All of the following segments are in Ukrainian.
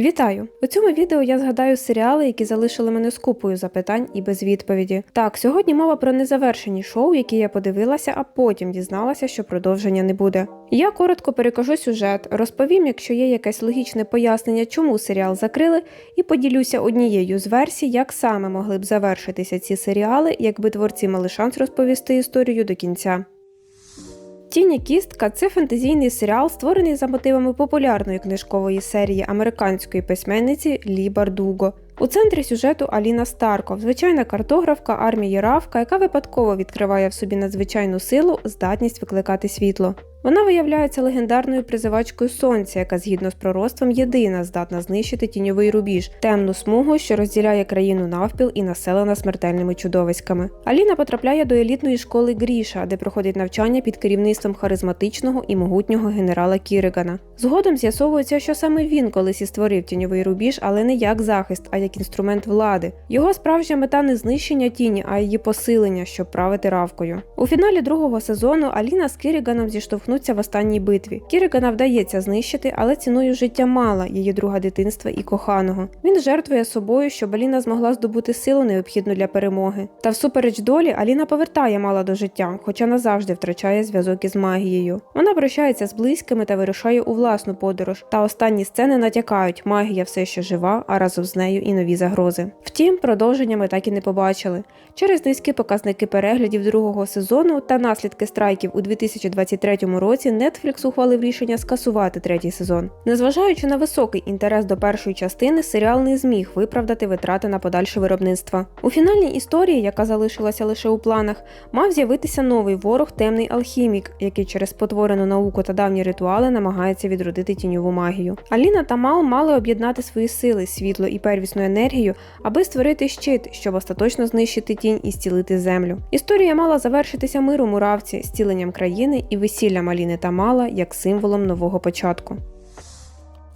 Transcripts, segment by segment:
Вітаю! У цьому відео я згадаю серіали, які залишили мене з купою запитань і без відповіді. Так, сьогодні мова про незавершені шоу, які я подивилася, а потім дізналася, що продовження не буде. Я коротко перекажу сюжет, розповім, якщо є якесь логічне пояснення, чому серіал закрили, і поділюся однією з версій, як саме могли б завершитися ці серіали, якби творці мали шанс розповісти історію до кінця. Тіні кістка це фентезійний серіал, створений за мотивами популярної книжкової серії американської письменниці Лі Бардуго. У центрі сюжету Аліна Старков, звичайна картографка армії Равка, яка випадково відкриває в собі надзвичайну силу, здатність викликати світло. Вона виявляється легендарною призивачкою сонця, яка згідно з пророцтвом єдина здатна знищити тіньовий рубіж, темну смугу, що розділяє країну навпіл і населена смертельними чудовиськами. Аліна потрапляє до елітної школи Гріша, де проходить навчання під керівництвом харизматичного і могутнього генерала Кіригана. Згодом з'ясовується, що саме він колись і створив тіньовий рубіж, але не як захист, а як інструмент влади. Його справжня мета не знищення тіні, а її посилення, щоб правити равкою. У фіналі другого сезону Аліна з Кіріганом зіштовхнуться в останній битві. Кіригана вдається знищити, але ціною життя мала її друга дитинства і коханого. Він жертвує собою, щоб Аліна змогла здобути силу необхідну для перемоги. Та всупереч долі Аліна повертає мала до життя, хоча назавжди втрачає зв'язок із магією. Вона прощається з близькими та вирушає у власну подорож. Та останні сцени натякають, магія все ще жива, а разом з нею і нові загрози. Втім, продовження ми так і не побачили. Через низькі показники переглядів другого сезону та наслідки страйків у 2023 році Netflix ухвалив рішення скасувати третій сезон. Незважаючи на високий інтерес до першої частини, серіал не зміг виправдати витрати на подальше виробництво. У фінальній історії, яка залишилася лише у планах, мав з'явитися новий ворог темний алхімік, який через потворену науку та давні ритуали намагається відродити тіньову магію. Аліна та Мал мали об'єднати свої сили, світло і первісну енергію, аби створити щит, щоб остаточно знищити тінь і зцілити землю. Історія мала завершитися миром у равці, зціленням країни і весіллям Аліни та Мала як символом нового початку.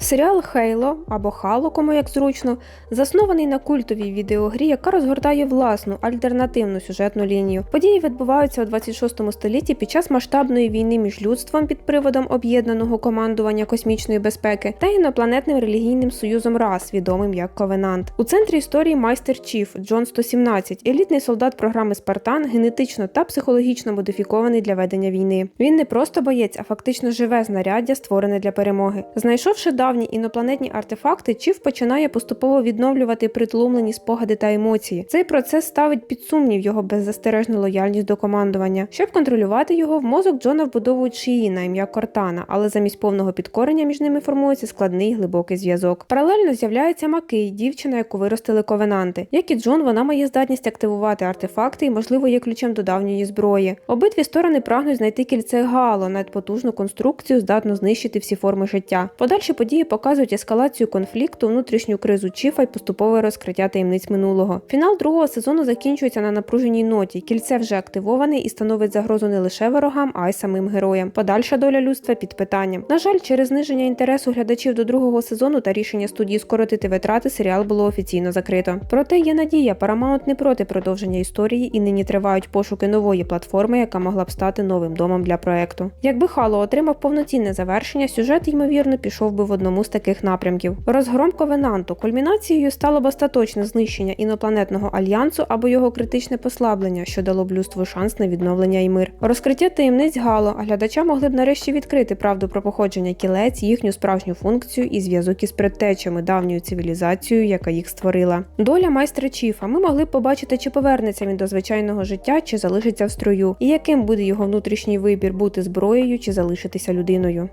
Серіал Хейло або Хало, кому як зручно, заснований на культовій відеогрі, яка розгортає власну альтернативну сюжетну лінію. Події відбуваються у 26 столітті під час масштабної війни між людством під приводом об'єднаного командування космічної безпеки та інопланетним релігійним союзом рас, відомим як Ковенант. У центрі історії майстер Чіф Джон 117, елітний солдат програми Спартан, генетично та психологічно модифікований для ведення війни. Він не просто боєць, а фактично живе знаряддя, створене для перемоги. Знайшовши давні інопланетні артефакти, Чіф починає поступово відновлювати притлумлені спогади та емоції. Цей процес ставить під сумнів його беззастережну лояльність до командування. Щоб контролювати його, в мозок Джона вбудовують шиї на ім'я Кортана, але замість повного підкорення між ними формується складний глибокий зв'язок. Паралельно з'являється Макей, дівчина, яку виростили ковенанти. Як і Джон, вона має здатність активувати артефакти і, можливо, є ключем до давньої зброї. Обидві сторони прагнуть знайти кільце Гало, надпотужну конструкцію, здатну знищити всі форми життя. Подальші події показують ескалацію конфлікту, внутрішню кризу Чіфа і поступове розкриття таємниць минулого. Фінал другого сезону закінчується на напруженій ноті. Кільце вже активоване і становить загрозу не лише ворогам, а й самим героям. Подальша доля людства під питанням. На жаль, через зниження інтересу глядачів до другого сезону та рішення студії скоротити витрати, серіал було офіційно закрито. Проте є надія, Paramount не проти продовження історії і нині тривають пошуки нової платформи, яка могла б стати новим домом для проекту. Якби Хало отримав повноцінне завершення, сюжет ймовірно пішов би в одному з таких напрямків. Розгром Ковенанту кульмінацією стало б остаточне знищення інопланетного альянсу або його критичне послаблення, що дало б людству шанс на відновлення і мир. Розкриття таємниць Гало, глядача могли б нарешті відкрити правду про походження кілець, їхню справжню функцію і зв'язок із предтечами давньою цивілізацією, яка їх створила. Доля майстра Чіфа. Ми могли б побачити, чи повернеться він до звичайного життя, чи залишиться в строю, і яким буде його внутрішній вибір бути зброєю чи залишитися людиною.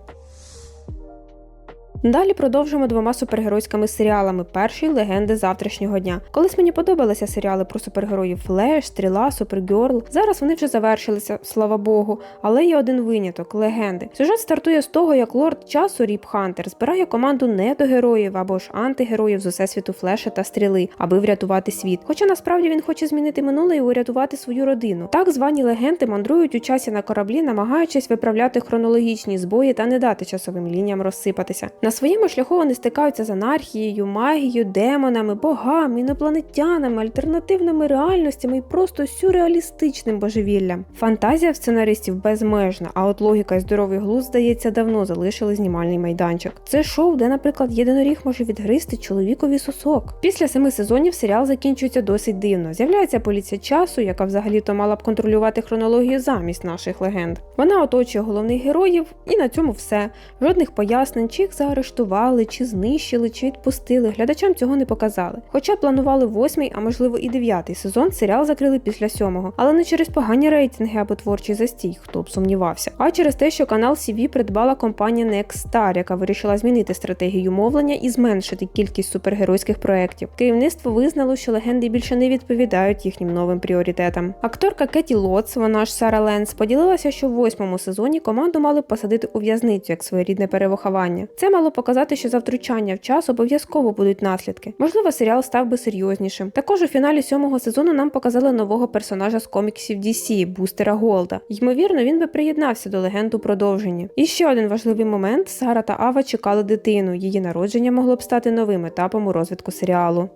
Далі продовжуємо двома супергеройськими серіалами. Перший легенди завтрашнього дня. Колись мені подобалися серіали про супергероїв Флеш, Стріла, Супергерл. Зараз вони вже завершилися, слава Богу. Але є один виняток легенди. Сюжет стартує з того, як лорд часу Ріп Хантер збирає команду недогероїв або ж антигероїв з усесвіту Флеша та Стріли, аби врятувати світ. Хоча насправді він хоче змінити минуле і урятувати свою родину. Так звані легенди мандрують у часі на кораблі, намагаючись виправляти хронологічні збої та не дати часовим лініям розсипатися. На своєму шляху вони стикаються з анархією, магією, демонами, богами, інопланетянами, альтернативними реальностями і просто сюрреалістичним божевіллям. Фантазія в сценаристів безмежна, а от логіка і здоровий глузд, здається, давно залишили знімальний майданчик. Це шоу, де, наприклад, єдиноріг може відгризти чоловікові сосок. Після семи сезонів серіал закінчується досить дивно. З'являється поліція часу, яка взагалі-то мала б контролювати хронологію замість наших легенд. Вона оточує головних героїв, і на цьому все. Жодних пояснень, чи їх заарештували, чи знищили, чи відпустили. Глядачам цього не показали. Хоча планували восьмий, а можливо і дев'ятий сезон, серіал закрили після сьомого, але не через погані рейтинги або творчий застій, хто б сумнівався, а через те, що канал CV придбала компанія Nexstar, яка вирішила змінити стратегію мовлення і зменшити кількість супергеройських проєктів. Керівництво визнало, що легенди більше не відповідають їхнім новим пріоритетам. Акторка Кеті Лотс, вона ж Сара Ленс, поділилася, що в восьмому сезоні команду мали посадити у в'язницю як своєрідне перевиховання. Це мало показати, що за втручання в час обов'язково будуть наслідки. Можливо, серіал став би серйознішим. Також у фіналі сьомого сезону нам показали нового персонажа з коміксів DC, Бустера Голда. Ймовірно, він би приєднався до легенд у продовженні. І ще один важливий момент: Сара та Ава чекали дитину. Її народження могло б стати новим етапом у розвитку серіалу.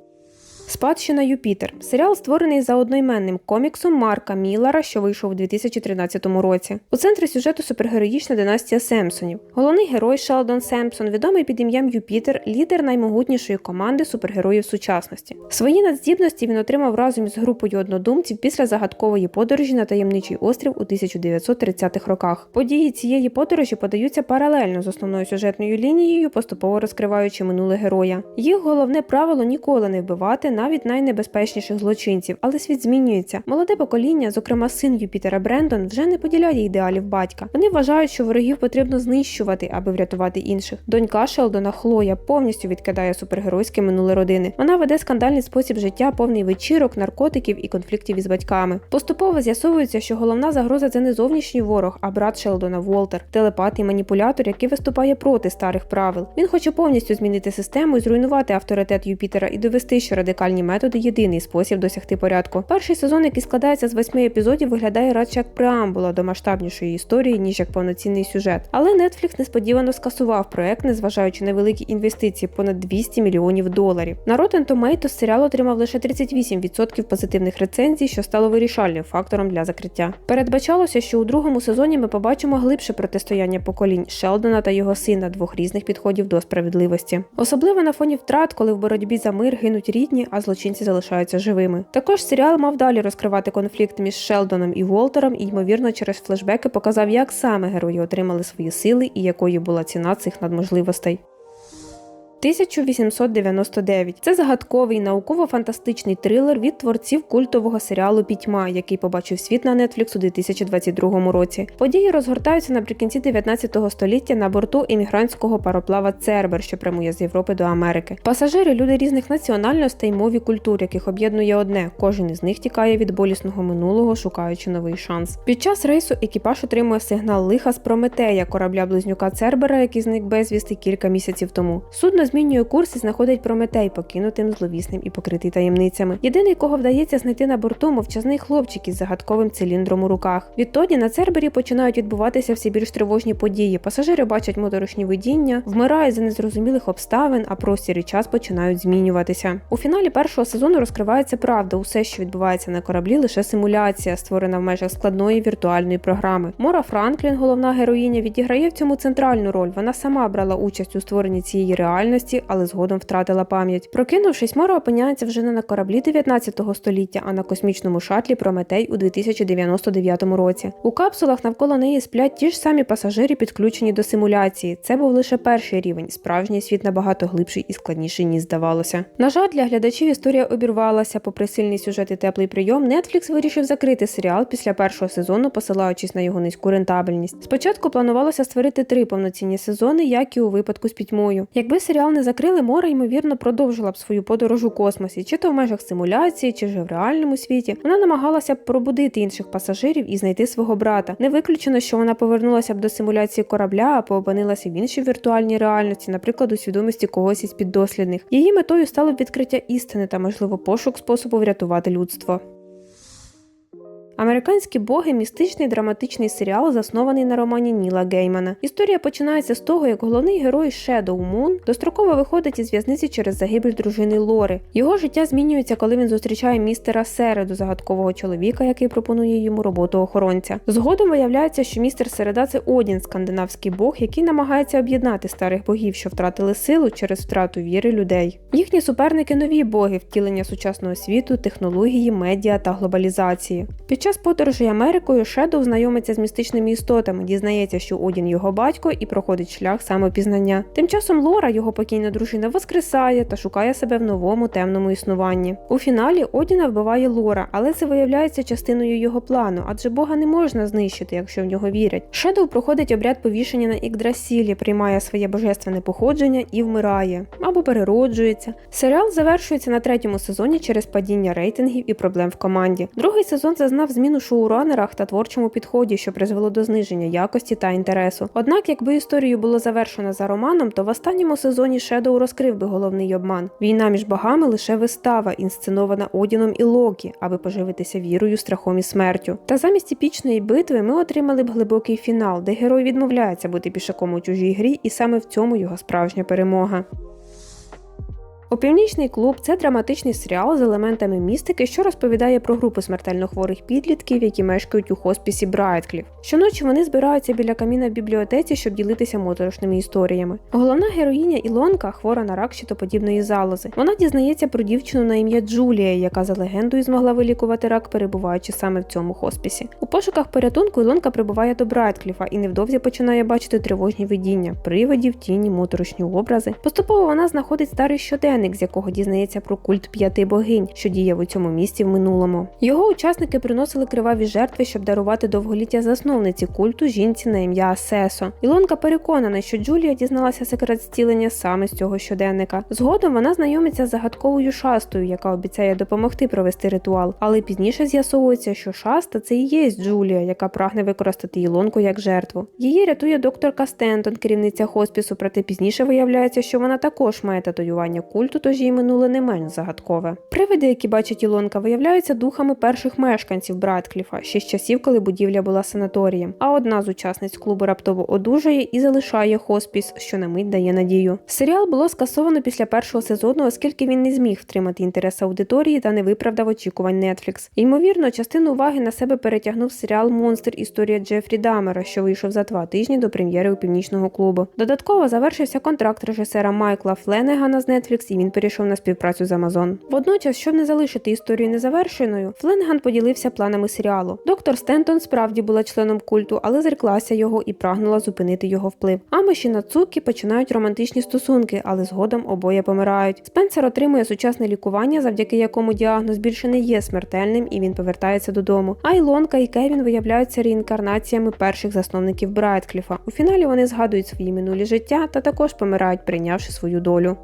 Спадщина Юпітер серіал створений за одноіменним коміксом Марка Міллера, що вийшов у 2013 році. У центрі сюжету супергероїчна династія Семпсонів. Головний герой Шелдон Семпсон, відомий під ім'ям Юпітер, лідер наймогутнішої команди супергероїв сучасності. Свої надздібності він отримав разом із групою однодумців після загадкової подорожі на таємничий острів у 1930-х роках. Події цієї подорожі подаються паралельно з основною сюжетною лінією, поступово розкриваючи минуле героя. Їх головне правило ніколи не вбивати навіть найнебезпечніших злочинців, але світ змінюється. Молоде покоління, зокрема син Юпітера Брендон, вже не поділяє ідеалів батька. Вони вважають, що ворогів потрібно знищувати, аби врятувати інших. Донька Шелдона Хлоя повністю відкидає супергеройське минуле родини. Вона веде скандальний спосіб життя, повний вечірок, наркотиків і конфліктів із батьками. Поступово з'ясовується, що головна загроза це не зовнішній ворог, а брат Шелдона Волтер, телепат і маніпулятор, який виступає проти старих правил. Він хоче повністю змінити систему і зруйнувати авторитет Юпітера і довести, що радикальні методи єдиний спосіб досягти порядку. Перший сезон, який складається з восьми епізодів, виглядає радше як преамбула до масштабнішої історії, ніж як повноцінний сюжет. Але Netflix несподівано скасував проект, незважаючи на великі інвестиції понад 200 мільйонів доларів. На Rotten Tomatoes серіал отримав лише 38% позитивних рецензій, що стало вирішальним фактором для закриття. Передбачалося, що у другому сезоні ми побачимо глибше протистояння поколінь Шелдона та його сина двох різних підходів до справедливості, особливо на фоні втрат, коли в боротьбі за мир гинуть рідні, а злочинці залишаються живими. Також серіал мав далі розкривати конфлікт між Шелдоном і Волтером, і ймовірно через флешбеки показав, як саме герої отримали свої сили і якою була ціна цих надможливостей. 1899 це загадковий науково-фантастичний трилер від творців культового серіалу Пітьма, який побачив світ на Netflix у 2022 році. Події розгортаються наприкінці 19 століття на борту іммігрантського пароплава Цербер, що прямує з Європи до Америки. Пасажири люди різних національностей, мов і культур, яких об'єднує одне. Кожен із них тікає від болісного минулого, шукаючи новий шанс. Під час рейсу екіпаж отримує сигнал лиха з Прометея, корабля близнюка Цербера, який зник безвісти кілька місяців тому. Судно змінює курс і знаходить Прометей, покинутим зловісним і покритий таємницями. Єдиний, кого вдається знайти на борту, мовчазний хлопчик із загадковим циліндром у руках. Відтоді на Цербері починають відбуватися всі більш тривожні події. Пасажири бачать моторошні видіння, вмирають за незрозумілих обставин, а простір і час починають змінюватися. У фіналі першого сезону розкривається правда. Усе, що відбувається на кораблі, лише симуляція, створена в межах складної віртуальної програми. Мора Франклін, головна героїня, відіграє в цьому центральну роль. Вона сама брала участь у створенні цієї реальності, але згодом втратила пам'ять. Прокинувшись, Мора опиняється вже не на кораблі 19 століття, а на космічному шатлі Прометей у 2099 році. У капсулах навколо неї сплять ті ж самі пасажири, підключені до симуляції. Це був лише перший рівень. Справжній світ набагато глибший і складніший, ніж здавалося. На жаль, для глядачів історія обірвалася. Попри сильний сюжет і теплий прийом, Netflix вирішив закрити серіал після першого сезону, посилаючись на його низьку рентабельність. Спочатку планувалося створити три повноцінні сезони, як і у випадку з пітьмою. Якби серіал не закрили, Мора ймовірно продовжила б свою подорож у космосі, чи то в межах симуляції, чи ж в реальному світі. Вона намагалася б пробудити інших пасажирів і знайти свого брата. Не виключено, що вона повернулася б до симуляції корабля, а поопинилася в іншій віртуальній реальності, наприклад, у свідомості когось із піддослідних. Її метою стало б відкриття істини та, можливо, пошук способу врятувати людство. Американські боги містичний драматичний серіал, заснований на романі Ніла Геймана. Історія починається з того, як головний герой Шедоу Мун достроково виходить із в'язниці через загибель дружини Лори. Його життя змінюється, коли він зустрічає містера Середу, загадкового чоловіка, який пропонує йому роботу охоронця. Згодом виявляється, що містер Середа це Одін, скандинавський бог, який намагається об'єднати старих богів, що втратили силу через втрату віри людей. Їхні суперники нові боги, втілення сучасного світу, технології, медіа та глобалізації. Під час подорожей Америкою Шедоу знайомиться з містичними істотами, дізнається, що Одін його батько і проходить шлях самопізнання. Тим часом Лора, його покійна дружина, воскресає та шукає себе в новому темному існуванні. У фіналі Одіна вбиває Лора, але це виявляється частиною його плану, адже Бога не можна знищити, якщо в нього вірять. Шедоу проходить обряд повішення на Ікдрасілі, приймає своє божественне походження і вмирає або перероджується. Серіал завершується на третьому сезоні через падіння рейтингів і проблем в команді. Другий сезон зазнав змін у шоуранерах та творчому підході, що призвело до зниження якості та інтересу. Однак, якби історію було завершено за романом, то в останньому сезоні Шедоу розкрив би головний обман. Війна між богами лише вистава, інсценована Одіном і Локі, аби поживитися вірою, страхом і смертю. Та замість епічної битви ми отримали б глибокий фінал, де герой відмовляється бути пішаком у чужій грі, і саме в цьому його справжня перемога. Опівнічний клуб це драматичний серіал з елементами містики, що розповідає про групу смертельно хворих підлітків, які мешкають у хоспісі Брайткліф. Щоночі вони збираються біля каміна в бібліотеці, щоб ділитися моторошними історіями. Головна героїня Ілонка хвора на рак щитоподібної залози. Вона дізнається про дівчину на ім'я Джулія, яка за легендою змогла вилікувати рак, перебуваючи саме в цьому хоспісі. У пошуках порятунку Ілонка прибуває до Брайткліфа і невдовзі починає бачити тривожні видіння, привидів, тіні, моторошні образи. Поступово вона знаходить старий щоденник щоденник, з якого дізнається про культ п'яти богинь, що діяв у цьому місті в минулому. Його учасники приносили криваві жертви, щоб дарувати довголіття засновниці культу жінці на ім'я Асесо. Ілонка переконана, що Джулія дізналася секрет зцілення саме з цього щоденника. Згодом вона знайомиться з загадковою шастою, яка обіцяє допомогти провести ритуал, але пізніше з'ясовується, що шаста це і є Джулія, яка прагне використати Ілонку як жертву. Її рятує докторка Стентон, керівниця хоспісу, проте пізніше виявляється, що вона також має татуювання культу тож її минуле не менш загадкове. Привиди, які бачить Ілонка, виявляються духами перших мешканців Браткліфа ще з часів, коли будівля була санаторієм. А одна з учасниць клубу раптово одужає і залишає хоспіс, що на мить дає надію. Серіал було скасовано після першого сезону, оскільки він не зміг втримати інтерес аудиторії та не виправдав очікувань Netflix. Ймовірно, частину уваги на себе перетягнув серіал Монстр Історія Джефрі Дамера, що вийшов за два тижні до прем'єри у північного клубу. Додатково завершився контракт режисера Майкла Фленегана з Netflix, і він перейшов на співпрацю з Amazon. Водночас, щоб не залишити історію незавершеною, Фленган поділився планами серіалу. Доктор Стентон справді була членом культу, але зреклася його і прагнула зупинити його вплив. Амиші на Цукі починають романтичні стосунки, але згодом обоє помирають. Спенсер отримує сучасне лікування, завдяки якому діагноз більше не є смертельним, і він повертається додому. А Ілонка і Кевін виявляються реінкарнаціями перших засновників Брайткліфа. У фіналі вони згадують свої минулі життя та також помирають, прийнявши свою долю.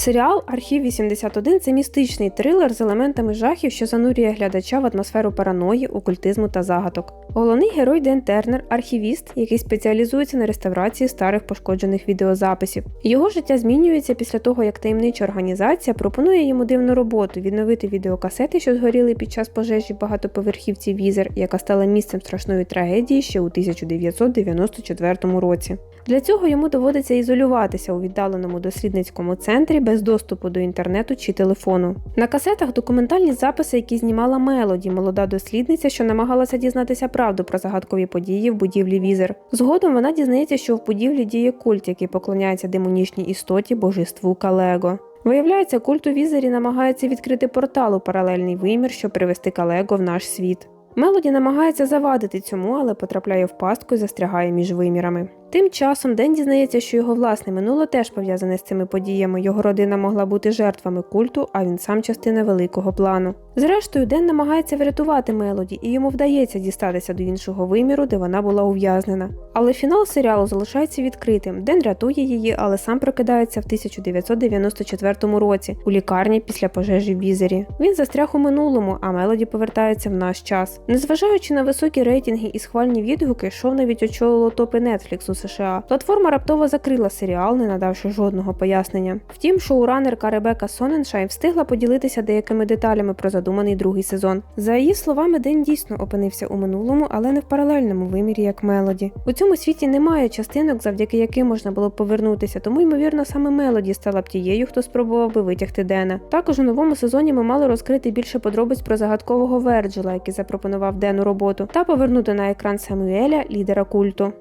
Серіал Архів 81 це містичний трилер з елементами жахів, що занурює глядача в атмосферу параної, окультизму та загадок. Головний герой Ден Тернер архівіст, який спеціалізується на реставрації старих пошкоджених відеозаписів. Його життя змінюється після того, як таємнича організація пропонує йому дивну роботу відновити відеокасети, що згоріли під час пожежі багатоповерхівці Візер, яка стала місцем страшної трагедії ще у 1994 році. Для цього йому доводиться ізолюватися у віддаленому дослідницькому центрі без доступу до інтернету чи телефону. На касетах документальні записи, які знімала Мелоді, молода дослідниця, що намагалася дізнатися правду про загадкові події в будівлі Візер. Згодом вона дізнається, що в будівлі діє культ, який поклоняється демонічній істоті божеству Калего. Виявляється, культ у Візері намагається відкрити портал у паралельний вимір, щоб привести Калего в наш світ. Мелоді намагається завадити цьому, але потрапляє в пастку і застрягає між вимірами. Тим часом Ден дізнається, що його власне минуле теж пов'язане з цими подіями. Його родина могла бути жертвами культу, а він сам частина великого плану. Зрештою, Ден намагається врятувати Мелоді, і йому вдається дістатися до іншого виміру, де вона була ув'язнена. Але фінал серіалу залишається відкритим. Ден рятує її, але сам прокидається в 1994 році у лікарні після пожежі в Бізері. Він застряг у минулому, а Мелоді повертається в наш час. Незважаючи на високі рейтинги і схвальні відгуки, шоу навіть очолило топи Netflix у США. Платформа раптово закрила серіал, не надавши жодного пояснення. Втім, шоуранерка Ребека Соненшайн встигла поділитися деякими деталями про задуманий другий сезон. За її словами, день дійсно опинився у минулому, але не в паралельному вимірі, як Мелоді. У цьому світі немає частинок, завдяки яким можна було б повернутися, тому ймовірно саме Мелоді стала б тією, хто спробував би витягти Дена. Також у новому сезоні ми мали розкрити більше подробиць про загадкового Верджила, який запропонував Дену роботу, та повернути на екран Самуеля, лідера культу.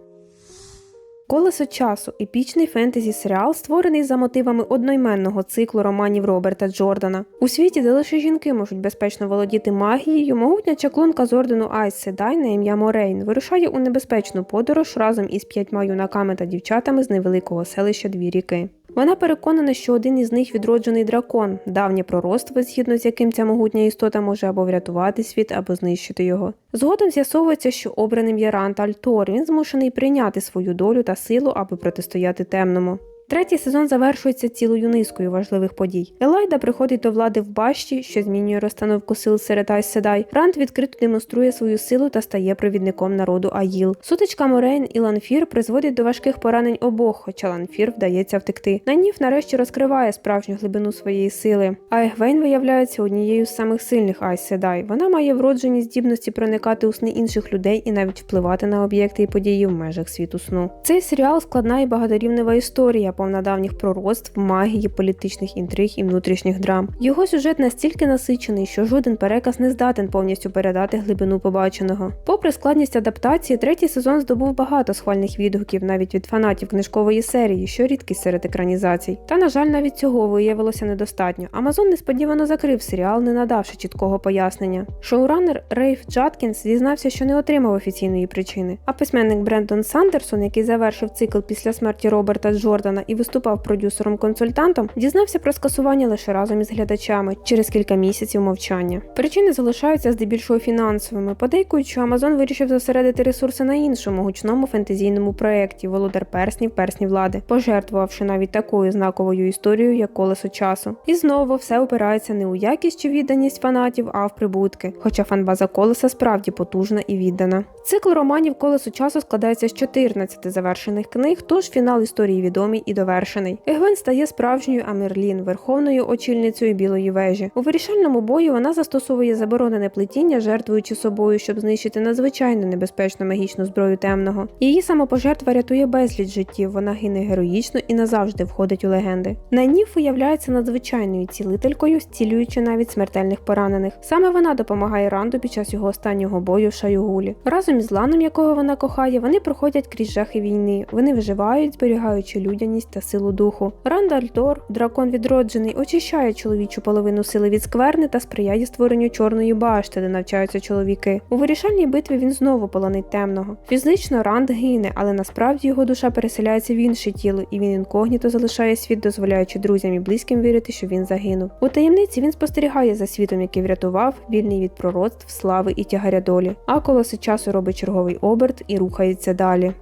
Колесо часу епічний фентезі серіал, створений за мотивами одноіменного циклу романів Роберта Джордана. У світі, де лише жінки можуть безпечно володіти магією, могутня чаклунка з ордену Айс Седай на ім'я Морейн вирушає у небезпечну подорож разом із п'ятьма юнаками та дівчатами з невеликого селища Дві ріки. Вона переконана, що один із них відроджений дракон, давнє пророцтво, згідно з яким ця могутня істота може або врятувати світ, або знищити його. Згодом з'ясовується, що обраним є Рант Альтор. Він змушений прийняти свою долю та силу, аби протистояти темному. Третій сезон завершується цілою низкою важливих подій. Елайда приходить до влади в башті, що змінює розстановку сил серед Айс Седай. Рант відкрито демонструє свою силу та стає провідником народу Аїл. Сутичка Морейн і Ланфір призводять до важких поранень обох, хоча Ланфір вдається втекти. Наніф нарешті розкриває справжню глибину своєї сили. А Егвейн виявляється однією з самих сильних Айс Седай. Вона має вроджені здібності проникати у сни інших людей і навіть впливати на об'єкти і події в межах світу сну. Цей серіал складна і багаторівнева історія повна давніх пророцтв, магії, політичних інтриг і внутрішніх драм. Його сюжет настільки насичений, що жоден переказ не здатен повністю передати глибину побаченого. Попри складність адаптації, третій сезон здобув багато схвальних відгуків навіть від фанатів книжкової серії, що рідкість серед екранізацій. Та, на жаль, навіть цього виявилося недостатньо. Амазон несподівано закрив серіал, не надавши чіткого пояснення. Шоуранер Рейф Джаткінс зізнався, що не отримав офіційної причини. А письменник Брендон Сандерсон, який завершив цикл після смерті Роберта Джордана і виступав продюсером-консультантом, дізнався про скасування лише разом із глядачами через кілька місяців мовчання. Причини залишаються здебільшого фінансовими. Подейкують, що Амазон вирішив зосередити ресурси на іншому гучному фентезійному проєкті Володар перснів, персні влади, пожертвувавши навіть такою знаковою історією, як колесо часу. І знову все опирається не у якість чи відданість фанатів, а в прибутки. Хоча фанбаза колеса справді потужна і віддана. Цикл романів колесо часу складається з 14 завершених книг, тож фінал історії відомий і довершений. Егвен стає справжньою Амерлін, верховною очільницею білої вежі. У вирішальному бою вона застосовує заборонене плетіння, жертвуючи собою, щоб знищити надзвичайно небезпечну магічну зброю темного. Її самопожертва рятує безліч життів. Вона гине героїчно і назавжди входить у легенди. Найніф виявляється надзвичайною цілителькою, зцілюючи навіть смертельних поранених. Саме вона допомагає Ранду під час його останнього бою в Шаюгулі. Разом із Ланом, якого вона кохає, вони проходять крізь жахи війни. Вони виживають, зберігаючи людяність та силу духу. Рандаль Тор, дракон відроджений, очищає чоловічу половину сили від скверни та сприяє створенню чорної башти, де навчаються чоловіки. У вирішальній битві він знову полонить темного. Фізично Ранд гине, але насправді його душа переселяється в інше тіло, і він інкогніто залишає світ, дозволяючи друзям і близьким вірити, що він загинув. У таємниці він спостерігає за світом, який врятував, вільний від пророцтв, слави і тягаря долі. А колоси часу робить черговий оберт і рухається далі.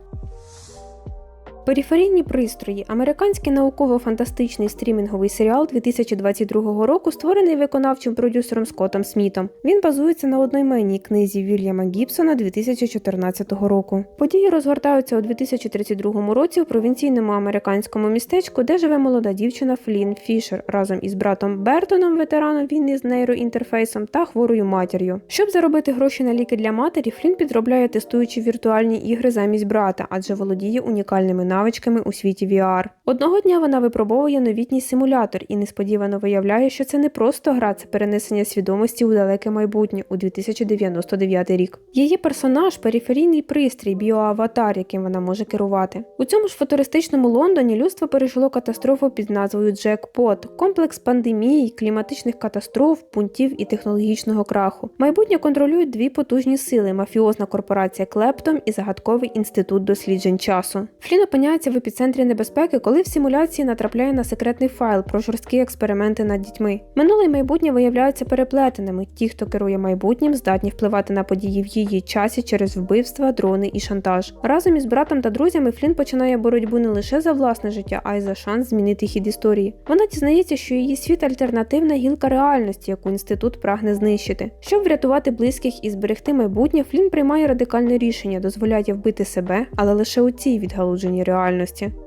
Периферійні пристрої американський науково-фантастичний стрімінговий серіал 2022 року, створений виконавчим продюсером Скоттом Смітом. Він базується на одноіменній книзі Вільяма Гібсона 2014 року. Події розгортаються у 2032 році у провінційному американському містечку, де живе молода дівчина Флін Фішер разом із братом Бертоном, ветераном війни з нейроінтерфейсом та хворою матір'ю. Щоб заробити гроші на ліки для матері, Флін підробляє тестуючи віртуальні ігри замість брата, адже володіє унікальними навичками у світі VR. Одного дня вона випробовує новітній симулятор і несподівано виявляє, що це не просто гра, це перенесення свідомості у далеке майбутнє у 2099 рік. Її персонаж периферійний пристрій, біоаватар, яким вона може керувати. У цьому ж футуристичному Лондоні людство пережило катастрофу під назвою Джекпот, комплекс пандемії, кліматичних катастроф, пунктів і технологічного краху. Майбутнє контролюють дві потужні сили: мафіозна корпорація Клептом і загадковий інститут досліджень часу. Флін опиняється в епіцентрі небезпеки, коли в симуляції натрапляє на секретний файл про жорсткі експерименти над дітьми. Минуле і майбутнє виявляються переплетеними. Ті, хто керує майбутнім, здатні впливати на події в її часі через вбивства, дрони і шантаж. Разом із братом та друзями Флін починає боротьбу не лише за власне життя, а й за шанс змінити хід історії. Вона дізнається, що її світ альтернативна гілка реальності, яку інститут прагне знищити. Щоб врятувати близьких і зберегти майбутнє, Флін приймає радикальне рішення, дозволяє вбити себе, але лише у цій відгалудженій реальності.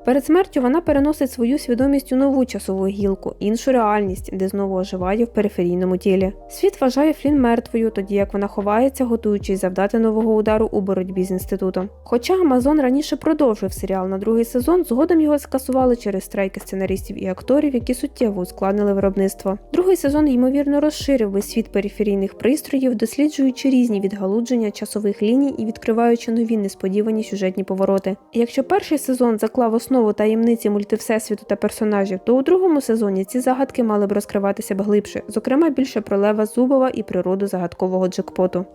Перед смертю вона переносить свою свідомість у нову часову гілку, іншу реальність, де знову оживає в периферійному тілі. Світ вважає Флін мертвою, тоді як вона ховається, готуючись завдати нового удару у боротьбі з інститутом. Хоча Амазон раніше продовжив серіал на другий сезон, згодом його скасували через страйки сценаристів і акторів, які суттєво ускладнили виробництво. Другий сезон ймовірно розширив би світ периферійних пристроїв, досліджуючи різні відгалудження часових ліній і відкриваючи нові несподівані сюжетні повороти. Якщо перший сезон заклав основу таємниці мультивсесвіту та персонажів, то у другому сезоні ці загадки мали б розкриватися б глибше, зокрема більше про Лева Зубова і природу загадкового джекпоту.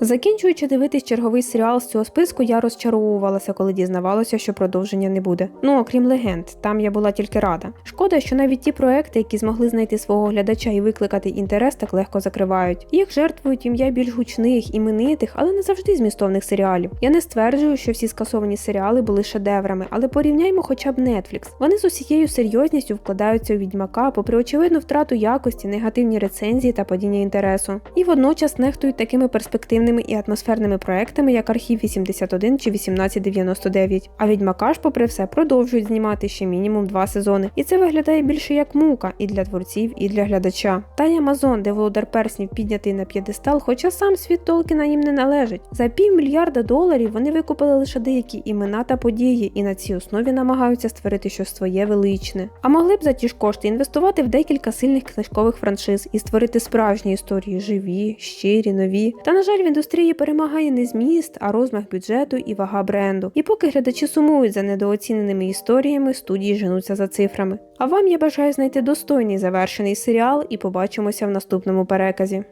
Закінчуючи дивитись черговий серіал з цього списку, я розчаровувалася, коли дізнавалася, що продовження не буде. Ну окрім легенд, там я була тільки рада. Шкода, що навіть ті проекти, які змогли знайти свого глядача і викликати інтерес, так легко закривають. Їх жертвують ім'я більш гучних, іменитих, але не завжди змістовних серіалів. Я не стверджую, що всі скасовані серіали були шедеврами, але порівняймо хоча б Netflix. Вони з усією серйозністю вкладаються у відьмака, попри очевидну втрату якості, негативні рецензії та падіння інтересу. І водночас нехтують такими перспективними і атмосферними проектами, як Архів 81 чи 1899. А відьмака ж, попри все, продовжують знімати ще мінімум два сезони. І це виглядає більше як мука і для творців, і для глядача. Та й Амазон, де володар перснів піднятий на п'єдестал, хоча сам світ Толкіна їм не належить. За півмільярда доларів вони викупили лише деякі імена та події, і на цій основі намагаються створити щось своє величне. А могли б за ті ж кошти інвестувати в декілька сильних книжкових франшиз і створити справжні історії живі, щирі, нові. Та на жаль, в індустрії перемагає не зміст, а розмах бюджету і вага бренду. І поки глядачі сумують за недооціненими історіями, студії женуться за цифрами. А вам я бажаю знайти достойний завершений серіал і побачимося в наступному переказі.